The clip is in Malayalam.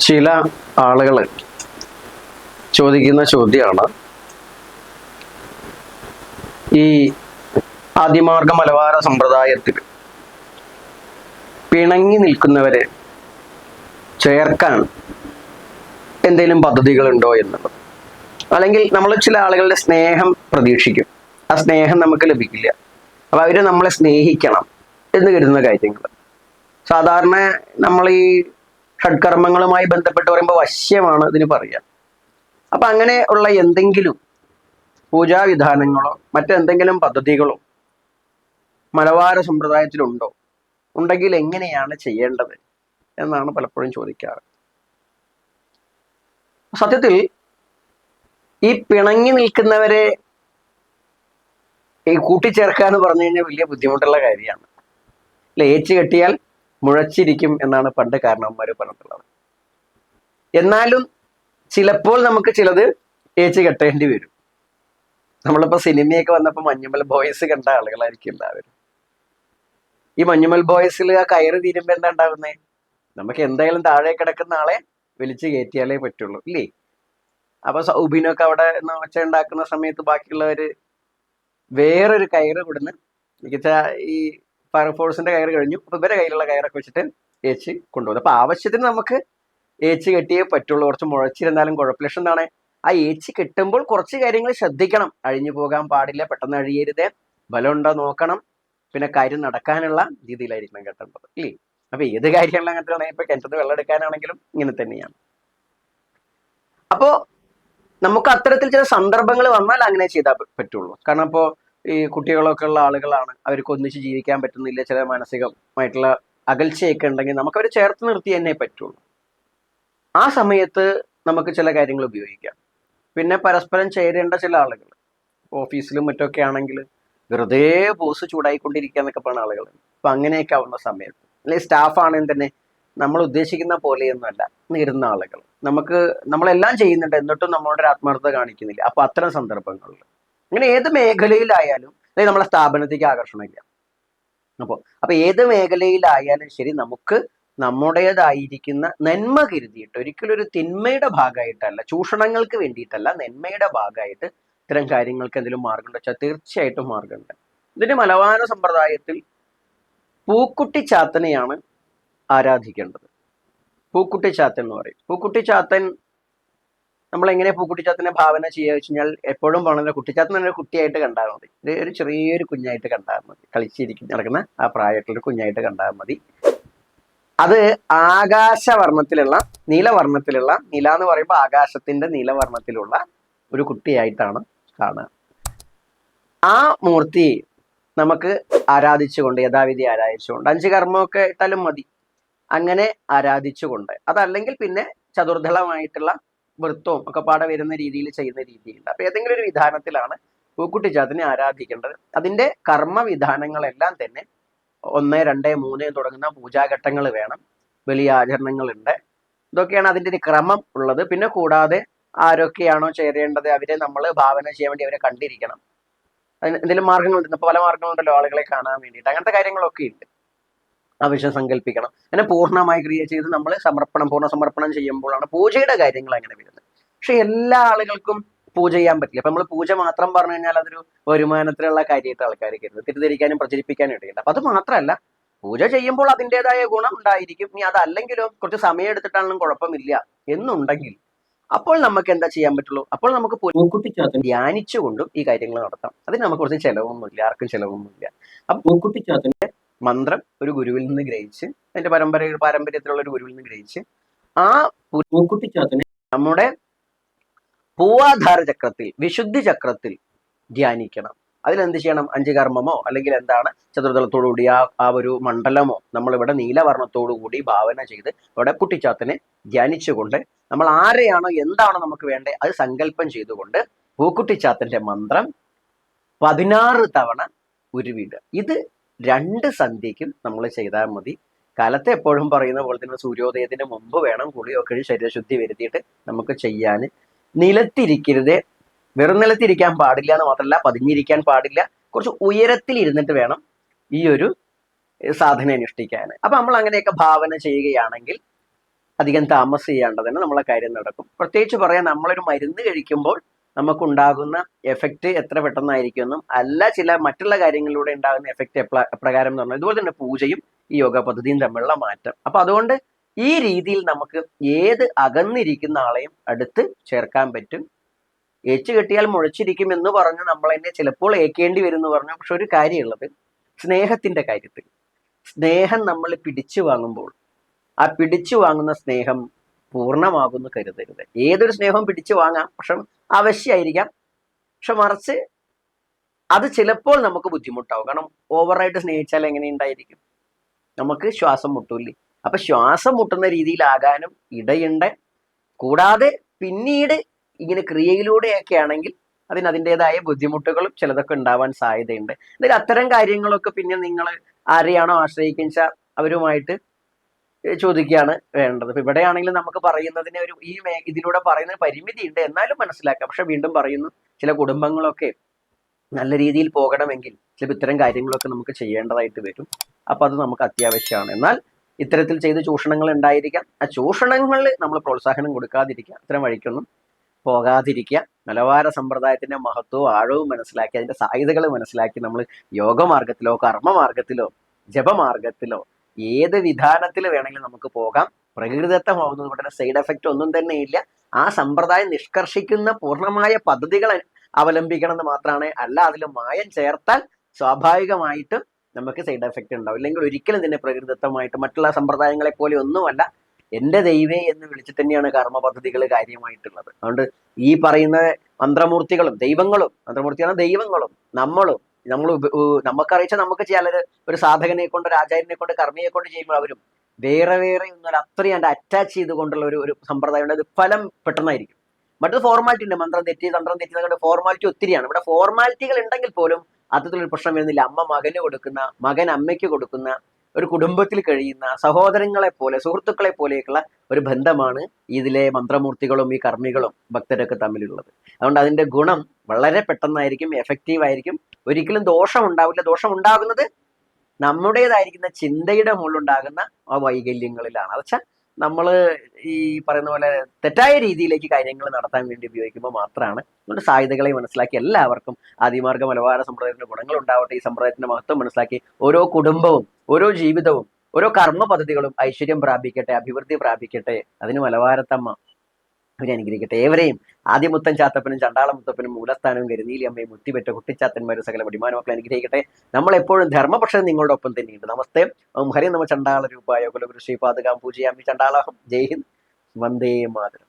ചില ആളുകൾ ചോദിക്കുന്ന ചോദ്യമാണ് ഈ ആദിമാർഗ മലബാര സമ്പ്രദായത്തിൽ പിണങ്ങി നിൽക്കുന്നവരെ ചേർക്കാൻ എന്തെങ്കിലും പദ്ധതികളുണ്ടോ എന്നുള്ളത്. അല്ലെങ്കിൽ നമ്മൾ ചില ആളുകളുടെ സ്നേഹം പ്രതീക്ഷിക്കും. ആ സ്നേഹം നമുക്ക് ലഭിക്കില്ല. അപ്പൊ അവരെ നമ്മളെ സ്നേഹിക്കണം എന്ന് കരുതുന്ന കാര്യങ്ങൾ. സാധാരണ നമ്മൾ ഈ ഷഡ്കർമ്മങ്ങളുമായി ബന്ധപ്പെട്ട് പറയുമ്പോൾ വശ്യമാണ് ഇതിന് പറയുക അപ്പൊ അങ്ങനെ ഉള്ള എന്തെങ്കിലും പൂജാവിധാനങ്ങളോ മറ്റെന്തെങ്കിലും പദ്ധതികളോ മലബാര സമ്പ്രദായത്തിലുണ്ടോ? ഉണ്ടെങ്കിൽ എങ്ങനെയാണ് ചെയ്യേണ്ടത് എന്നാണ് പലപ്പോഴും ചോദിക്കാറ്. സത്യത്തിൽ ഈ പിണങ്ങി നിൽക്കുന്നവരെ ഈ കൂട്ടിച്ചേർക്കുക എന്ന് പറഞ്ഞു കഴിഞ്ഞാൽ വലിയ ബുദ്ധിമുട്ടുള്ള കാര്യമാണ്. ലേച്ച് കെട്ടിയാൽ മുഴച്ചിരിക്കും എന്നാണ് പണ്ട് കാരണവന്മാർ പറഞ്ഞിട്ടുള്ളത്. എന്നാലും ചിലപ്പോൾ നമുക്ക് ചിലത് ഏച്ച് കെട്ടേണ്ടി വരും. നമ്മളിപ്പോ സിനിമയൊക്കെ വന്നപ്പോൾ മഞ്ഞുമൽ ബോയ്സ് കണ്ട ആളുകളായിരിക്കും എല്ലാവരും. ഈ മഞ്ഞുമൽ ബോയ്സിൽ ആ കയറ് തീരുമ്പോ എന്താ ഉണ്ടാവുന്നേ? നമുക്ക് എന്തായാലും താഴെ കിടക്കുന്ന ആളെ വലിച്ചു കയറ്റിയാലേ പറ്റുള്ളൂ ഇല്ലേ? അപ്പൊ സൗബിനൊക്കെ അവിടെ ഒച്ച ഉണ്ടാക്കുന്ന സമയത്ത് ബാക്കിയുള്ളവര് വേറൊരു കയറ് കൊടുന്ന് മികച്ച ഈ ഫയർഫോഴ്സിന്റെ കയറ് കഴിഞ്ഞു. അപ്പൊ ഇവരെ കയ്യിലുള്ള കയറൊക്കെ വെച്ചിട്ട് ഏച്ച് കൊണ്ടുപോകും അപ്പൊ ആവശ്യത്തിന് നമുക്ക് ഏച്ച് കെട്ടിയേ പറ്റുള്ളൂ. കുറച്ച് മുഴച്ചിരുന്നാലും കുഴപ്പമില്ല. പക്ഷെ എന്താണ്? ആ ഏച്ച് കെട്ടുമ്പോൾ കുറച്ച് കാര്യങ്ങൾ ശ്രദ്ധിക്കണം. അഴിഞ്ഞു പോകാൻ പാടില്ല പെട്ടെന്ന് അഴിയരുത്. ബലം ഉണ്ടോ നോക്കണം. പിന്നെ കാര്യം നടക്കാനുള്ള രീതിയിലായിരിക്കണം കെട്ടേണ്ടത് ഇല്ലേ? അപ്പൊ ഏത് കാര്യങ്ങളും അങ്ങനത്തെ ആണെങ്കിൽ ഇപ്പൊ കിണറ്റത്ത് വെള്ളം എടുക്കാനാണെങ്കിലും ഇങ്ങനെ തന്നെയാണ്. അപ്പോ നമുക്ക് അത്തരത്തിൽ ചില സന്ദർഭങ്ങൾ വന്നാൽ അങ്ങനെ ചെയ്താൽ പറ്റുള്ളൂ. കാരണം ഇപ്പോ ഈ കുട്ടികളൊക്കെ ഉള്ള ആളുകളാണ് അവർക്ക് ഒന്നിച്ച് ജീവിക്കാൻ പറ്റുന്നില്ല ചില മാനസികമായിട്ടുള്ള അകൽച്ചയൊക്കെ ഉണ്ടെങ്കിൽ നമുക്ക് അവരെ ചേർത്ത് നിർത്തി തന്നെ പറ്റുള്ളൂ. ആ സമയത്ത് നമുക്ക് ചില കാര്യങ്ങൾ ഉപയോഗിക്കാം. പിന്നെ പരസ്പരം ചേരേണ്ട ചില ആളുകൾ ഓഫീസിലും മറ്റൊക്കെ ആണെങ്കിൽ വെറുതെ ബോസ് ചൂടായിക്കൊണ്ടിരിക്കുക എന്നൊക്കെ പറഞ്ഞ ആളുകൾ. അപ്പൊ അങ്ങനെയൊക്കെ ആവുന്ന സമയത്ത് അല്ലെങ്കിൽ സ്റ്റാഫ് ആണെങ്കിൽ തന്നെ നമ്മൾ ഉദ്ദേശിക്കുന്ന പോലെയൊന്നുമല്ല നേരുന്ന ആളുകൾ. നമുക്ക് നമ്മളെല്ലാം ചെയ്യുന്നുണ്ട് എന്നിട്ടും നമ്മളുടെ ആത്മാർത്ഥത കാണിക്കുന്നില്ല. അപ്പൊ അത്തരം സന്ദർഭങ്ങളിൽ അങ്ങനെ ഏത് മേഖലയിലായാലും അല്ലെങ്കിൽ നമ്മളെ സ്ഥാപനത്തേക്ക് ആകർഷണമില്ല. അപ്പോൾ അപ്പൊ ഏത് മേഖലയിലായാലും ശരി നമുക്ക് നമ്മുടേതായിരിക്കുന്ന നന്മ കരുതിയിട്ട് ഒരിക്കലും ഒരു തിന്മയുടെ ഭാഗമായിട്ടല്ല ചൂഷണങ്ങൾക്ക് വേണ്ടിയിട്ടല്ല നന്മയുടെ ഭാഗമായിട്ട് ഇത്തരം കാര്യങ്ങൾക്ക് എന്തെങ്കിലും മാർഗമുണ്ട് വെച്ചാൽ തീർച്ചയായിട്ടും മാർഗമുണ്ട്. ഇതിന് മലവാന സമ്പ്രദായത്തിൽ പൂക്കുട്ടി ചാത്തനെയാണ് ആരാധിക്കേണ്ടത്. പൂക്കുട്ടി ചാത്തൻ എന്ന് പറയും. പൂക്കുട്ടി ചാത്തൻ നമ്മൾ എങ്ങനെ കുട്ടിച്ചാത്തിനെ ഭാവന ചെയ്യുക വെച്ച് കഴിഞ്ഞാൽ എപ്പോഴും വളരെ കുട്ടിച്ചാത്തൻ തന്നെ കുട്ടിയായിട്ട് കണ്ടാൽ മതി. ഇത് ഒരു ചെറിയൊരു കുഞ്ഞായിട്ട് കണ്ടാൽ മതി. കളിച്ചിരിക്കും നടക്കുന്ന ആ പ്രായത്തിലൊരു കുഞ്ഞായിട്ട് കണ്ടാൽ മതി. അത് ആകാശവർണത്തിലുള്ള നീലവർണത്തിലുള്ള നീല എന്ന് പറയുമ്പോൾ ആകാശത്തിന്റെ നീലവർണത്തിലുള്ള ഒരു കുട്ടിയായിട്ടാണ് കാണുക. ആ മൂർത്തി നമുക്ക് ആരാധിച്ചുകൊണ്ട് യഥാവിധി ആരാധിച്ചുകൊണ്ട് അഞ്ച് കർമ്മമൊക്കെ ഇട്ടാലും മതി. അങ്ങനെ ആരാധിച്ചുകൊണ്ട് അതല്ലെങ്കിൽ പിന്നെ ചതുർദളമായിട്ടുള്ള വൃത്തവും ഒക്കെ പാടെ വരുന്ന രീതിയിൽ ചെയ്യുന്ന രീതിയുണ്ട്. അപ്പൊ ഏതെങ്കിലും ഒരു വിധാനത്തിലാണ് പൂക്കുട്ടിച്ചാത്തിനെ ആരാധിക്കേണ്ടത്. അതിന്റെ കർമ്മ വിധാനങ്ങളെല്ലാം തന്നെ ഒന്ന് രണ്ട് മൂന്ന് തുടങ്ങുന്ന പൂജാഘട്ടങ്ങൾ വേണം. വലിയ ആചരണങ്ങളുണ്ട്. ഇതൊക്കെയാണ് അതിന്റെ ഒരു ക്രമം ഉള്ളത്. പിന്നെ കൂടാതെ ആരൊക്കെയാണോ ചേരേണ്ടത്? അവരെ നമ്മൾ ഭാവന ചെയ്യാൻ വേണ്ടി അവരെ കണ്ടിരിക്കണം. അതിന് എന്തെങ്കിലും മാർഗങ്ങളുണ്ട്? പല മാർഗങ്ങളുണ്ടല്ലോ ആളുകളെ കാണാൻ വേണ്ടിയിട്ട്. അങ്ങനത്തെ കാര്യങ്ങളൊക്കെ ഉണ്ട്. ആവശ്യം സങ്കല്പിക്കണം. അങ്ങനെ പൂർണമായി ക്രിയ ചെയ്ത് നമ്മൾ സമർപ്പണം പൂർണ സമർപ്പണം ചെയ്യുമ്പോഴാണ് പൂജയുടെ കാര്യങ്ങൾ അങ്ങനെ വരുന്നത്. പക്ഷെ എല്ലാ ആളുകൾക്കും പൂജ ചെയ്യാൻ പറ്റില്ല. അപ്പൊ നമ്മൾ പൂജ മാത്രം പറഞ്ഞു കഴിഞ്ഞാൽ അതൊരു വരുമാനത്തിലുള്ള കാര്യമായിട്ട് ആൾക്കാർ കരുതുന്നത് തിരിതിരിക്കാനും പ്രചരിപ്പിക്കാനും ഇടയുണ്ട്. അപ്പൊ അത് മാത്രമല്ല പൂജ ചെയ്യുമ്പോൾ അതിന്റെതായ ഗുണം ഉണ്ടായിരിക്കും. ഇനി അതല്ലെങ്കിലും കുറച്ച് സമയം എടുത്തിട്ടാണെങ്കിലും കുഴപ്പമില്ല എന്നുണ്ടെങ്കിൽ അപ്പോൾ നമുക്ക് എന്താ ചെയ്യാൻ പറ്റുള്ളൂ? അപ്പോൾ നമുക്ക് പൂക്കുട്ടിച്ചാത്തൻ ധ്യാനിച്ചുകൊണ്ടും ഈ കാര്യങ്ങൾ നടത്താം. അതിന് നമുക്ക് കുറച്ച് ചിലവൊന്നുമില്ല ആർക്കും ചെലവൊന്നുമില്ല. അപ്പൊ പൂക്കുട്ടിച്ചാത്തന്റെ മന്ത്രം ഒരു ഗുരുവിൽ നിന്ന് ഗ്രഹിച്ച് അതിന്റെ പരമ്പര പാരമ്പര്യത്തിലുള്ള ഒരു ഗുരുവിൽ നിന്ന് ഗ്രഹിച്ച് ആ പൂക്കുട്ടിച്ചാത്തനെ നമ്മുടെ പൂവാധാര ചക്രത്തിൽ വിശുദ്ധി ചക്രത്തിൽ ധ്യാനിക്കണം. അതിലെന്ത് ചെയ്യണം? അഞ്ച് കർമ്മമോ അല്ലെങ്കിൽ എന്താണ് ചതുർദളത്തോടുകൂടി ആ ആ ഒരു മണ്ഡലമോ നമ്മളിവിടെ നീലവർണത്തോടു കൂടി ഭാവന ചെയ്ത് ഇവിടെ കുട്ടിച്ചാത്തനെ ധ്യാനിച്ചുകൊണ്ട് നമ്മൾ ആരെയാണോ എന്താണോ നമുക്ക് വേണ്ടത് അത് സങ്കല്പം ചെയ്തുകൊണ്ട് പൂക്കുട്ടിച്ചാത്തന്റെ മന്ത്രം പതിനാറ് തവണ ഉരുവിടുക. ഇത് രണ്ട് സന്ധ്യയ്ക്കും നമ്മൾ ചെയ്താൽ മതി. കാലത്തെ എപ്പോഴും പറയുന്ന പോലെ തന്നെ സൂര്യോദയത്തിന് മുമ്പ് വേണം കുളിയൊക്കെ ശരീരശുദ്ധി വരുത്തിയിട്ട് നമുക്ക് ചെയ്യാൻ. നിലത്തിരിക്കരുത്. വെറും നിലത്തിരിക്കാൻ പാടില്ല എന്ന് മാത്രമല്ല പതിഞ്ഞിരിക്കാൻ പാടില്ല. കുറച്ച് ഉയരത്തിൽ ഇരുന്നിട്ട് വേണം ഈ ഒരു സാധന അനുഷ്ഠിക്കാൻ. അപ്പൊ നമ്മൾ അങ്ങനെയൊക്കെ ഭാവന ചെയ്യുകയാണെങ്കിൽ അധികം താമസിയാണ്ട് തന്നെ നമ്മളെ കാര്യം നടക്കും. പ്രത്യേകിച്ച് പറയാൻ നമ്മളൊരു മരുന്ന് കഴിക്കുമ്പോൾ നമുക്കുണ്ടാകുന്ന എഫക്റ്റ് എത്ര പെട്ടെന്നായിരിക്കുമെന്നും അല്ല ചില മറ്റുള്ള കാര്യങ്ങളിലൂടെ ഉണ്ടാകുന്ന എഫക്റ്റ് എപ്രകാരം എന്ന് പറഞ്ഞാൽ ഇതുപോലെ തന്നെ പൂജയും ഈ യോഗ പദ്ധതിയും തമ്മിലുള്ള മാറ്റം. അപ്പൊ അതുകൊണ്ട് ഈ രീതിയിൽ നമുക്ക് ഏത് അകന്നിരിക്കുന്ന ആളെയും അടുത്ത് ചേർക്കാൻ പറ്റും. ഏച്ചു കെട്ടിയാൽ മുഴച്ചിരിക്കും എന്ന് പറഞ്ഞ് നമ്മൾ തന്നെ ചിലപ്പോൾ ഏക്കേണ്ടി വരും എന്ന് പറഞ്ഞു പക്ഷെ ഒരു കാര്യമുള്ളത് സ്നേഹത്തിന്റെ കാര്യത്തിൽ. സ്നേഹം നമ്മൾ പിടിച്ചു വാങ്ങുമ്പോൾ ആ പിടിച്ചു വാങ്ങുന്ന സ്നേഹം പൂർണമാകുന്നു കരുതരുത്. ഏതൊരു സ്നേഹവും പിടിച്ചു വാങ്ങാം. പക്ഷെ ആവശ്യമായിരിക്കാം പക്ഷെ മറിച്ച് അത് ചിലപ്പോൾ നമുക്ക് ബുദ്ധിമുട്ടാവും. കാരണം ഓവറായിട്ട് സ്നേഹിച്ചാൽ എങ്ങനെ ഉണ്ടായിരിക്കും? നമുക്ക് ശ്വാസം മുട്ടൂല്ലേ? അപ്പൊ ശ്വാസം മുട്ടുന്ന രീതിയിലാകാനും ഇടയുണ്ട്. കൂടാതെ പിന്നീട് ഇങ്ങനെ ക്രിയയിലൂടെയൊക്കെ ആണെങ്കിൽ അതിന് അതിന്റെതായ ബുദ്ധിമുട്ടുകളും ചിലതൊക്കെ ഉണ്ടാവാൻ സാധ്യതയുണ്ട്. എന്തായാലും അത്തരം കാര്യങ്ങളൊക്കെ പിന്നെ നിങ്ങൾ ആരെയാണോ ആശ്രയിക്കുന്ന അവരുമായിട്ട് ചോദിക്കുകയാണ് വേണ്ടത്. ഇപ്പൊ ഇവിടെയാണെങ്കിലും നമുക്ക് പറയുന്നതിന് ഒരു ഈ ഇതിലൂടെ പറയുന്ന പരിമിതി ഉണ്ട് എന്നാലും മനസ്സിലാക്കാം. പക്ഷെ വീണ്ടും പറയുന്നു ചില കുടുംബങ്ങളൊക്കെ നല്ല രീതിയിൽ പോകണമെങ്കിൽ ചിലപ്പോൾ ഇത്തരം കാര്യങ്ങളൊക്കെ നമുക്ക് ചെയ്യേണ്ടതായിട്ട് വരും. അപ്പൊ അത് നമുക്ക് അത്യാവശ്യമാണ്. എന്നാൽ ഇത്തരത്തിൽ ചെയ്ത് ചൂഷണങ്ങൾ ഉണ്ടായിരിക്കാം. ആ ചൂഷണങ്ങൾ നമ്മൾ പ്രോത്സാഹനം കൊടുക്കാതിരിക്കുക. അത്തരം വഴിക്കൊന്നും പോകാതിരിക്കുക. നിലവാര സമ്പ്രദായത്തിന്റെ മഹത്വവും ആഴവും മനസ്സിലാക്കി അതിന്റെ സാധ്യതകൾ മനസ്സിലാക്കി നമ്മൾ യോഗമാർഗത്തിലോ കർമ്മമാർഗത്തിലോ ജപമാർഗത്തിലോ ഏത് വിധാനത്തിൽ വേണമെങ്കിലും നമുക്ക് പോകാം. പ്രകൃതിദത്തമാവുന്നത് കൊണ്ട് സൈഡ് എഫക്റ്റ് ഒന്നും തന്നെ ഇല്ല. ആ സമ്പ്രദായം നിഷ്കർഷിക്കുന്ന പൂർണമായ പദ്ധതികൾ അവലംബിക്കണം എന്ന് മാത്രമാണ്. അല്ല അതിൽ മായം ചേർത്താൽ സ്വാഭാവികമായിട്ടും നമുക്ക് സൈഡ് എഫക്റ്റ് ഉണ്ടാവും. ഇല്ലെങ്കിൽ ഒരിക്കലും തന്നെ പ്രകൃതിദത്തമായിട്ട് മറ്റുള്ള സമ്പ്രദായങ്ങളെ പോലെ ഒന്നുമല്ല. എന്റെ ദൈവേ എന്ന് വിളിച്ചിട്ട് തന്നെയാണ് കർമ്മ പദ്ധതികൾ കാര്യമായിട്ടുള്ളത്. അതുകൊണ്ട് ഈ പറയുന്ന മന്ത്രമൂർത്തികളും ദൈവങ്ങളും മന്ത്രമൂർത്തിയാണ് ദൈവങ്ങളും നമ്മളും നമ്മൾ നമുക്കറിയിച്ച നമുക്ക് ചെയ്യാൻ ഒരു സാധകനെ കൊണ്ട് ഒരു ആചാര്യനെ കൊണ്ട് കർമ്മിയെ കൊണ്ട് ചെയ്യുമ്പോൾ അവരും വേറെ വേറെ ഒന്നും അത്രയും അതിന്റെ അറ്റാച്ച് ചെയ്തുകൊണ്ടുള്ള ഒരു ഒരു സമ്പ്രദായം ഉണ്ട്. അത് ഫലം പെട്ടെന്നായിരിക്കും. മറ്റൊരു ഫോർമാലിറ്റി ഉണ്ട്. മന്ത്രം തെറ്റി തന്ത്രം തെറ്റി എന്നൊക്കെ ഫോർമാലിറ്റി ഒത്തിരിയാണ്. ഇവിടെ ഫോർമാലിറ്റികൾ ഉണ്ടെങ്കിൽ പോലും അത്തരത്തിലൊരു പ്രശ്നം വരുന്നില്ല. അമ്മ മകന് കൊടുക്കുന്ന മകൻ അമ്മയ്ക്ക് കൊടുക്കുന്ന ഒരു കുടുംബത്തിൽ കഴിയുന്ന സഹോദരങ്ങളെ പോലെ സുഹൃത്തുക്കളെ പോലെയൊക്കെയുള്ള ഒരു ബന്ധമാണ് ഇതിലെ മന്ത്രമൂർത്തികളും ഈ കർമ്മികളും ഭക്തരൊക്കെ തമ്മിലുള്ളത്. അതുകൊണ്ട് അതിന്റെ ഗുണം വളരെ പെട്ടെന്നായിരിക്കും എഫക്റ്റീവ് ആയിരിക്കും ഒരിക്കലും ദോഷം ഉണ്ടാവില്ല. ദോഷം ഉണ്ടാകുന്നത് നമ്മുടേതായിരിക്കുന്ന ചിന്തയുടെ മുകളിലുണ്ടാകുന്ന ആ വൈകല്യങ്ങളിലാണ്. അതെച്ചാൽ നമ്മൾ ഈ പറയുന്ന പോലെ തെറ്റായ രീതിയിലേക്ക് കാര്യങ്ങൾ നടത്താൻ വേണ്ടി ഉപയോഗിക്കുമ്പോൾ മാത്രമാണ് അതുകൊണ്ട് സാധ്യതകളെ മനസ്സിലാക്കി എല്ലാവർക്കും ആദിമാർഗ മലബാര സമ്പ്രദായത്തിന്റെ ഗുണങ്ങൾ ഉണ്ടാവട്ടെ ഈ സമ്പ്രദായത്തിന്റെ മഹത്വം മനസ്സിലാക്കി ഓരോ കുടുംബവും ഓരോ ജീവിതവും ഓരോ കർമ്മ പദ്ധതികളും ഐശ്വര്യം പ്രാപിക്കട്ടെ അഭിവൃദ്ധി പ്രാപിക്കട്ടെ അതിന് മലവാരത്തമ്മ അവരെ അനുഗ്രഹിക്കട്ടെ. ഏവരെയും ആദ്യമുത്തൻ ചാത്തപ്പനും ചണ്ടാള മുത്തപ്പനും മൂലസ്ഥാനവും കരുനീലി അമ്മയും മുത്തിപെറ്റ കുട്ടിച്ചാത്തന്മാരും സകല പടിമാനും മക്കളെ അനുഗ്രഹിക്കട്ടെ. നമ്മൾ എപ്പോഴും ധർമ്മപക്ഷം നിങ്ങളുടെ ഒപ്പം തന്നെയുണ്ട്. നമസ്തേ. ഹരി നമ്മ ചണ്ടാള രൂപായ കുലഗുരു പാതകാം പൂജയാമി ചണ്ടാളാഹം. ജയ് വന്ദേ മാതരം.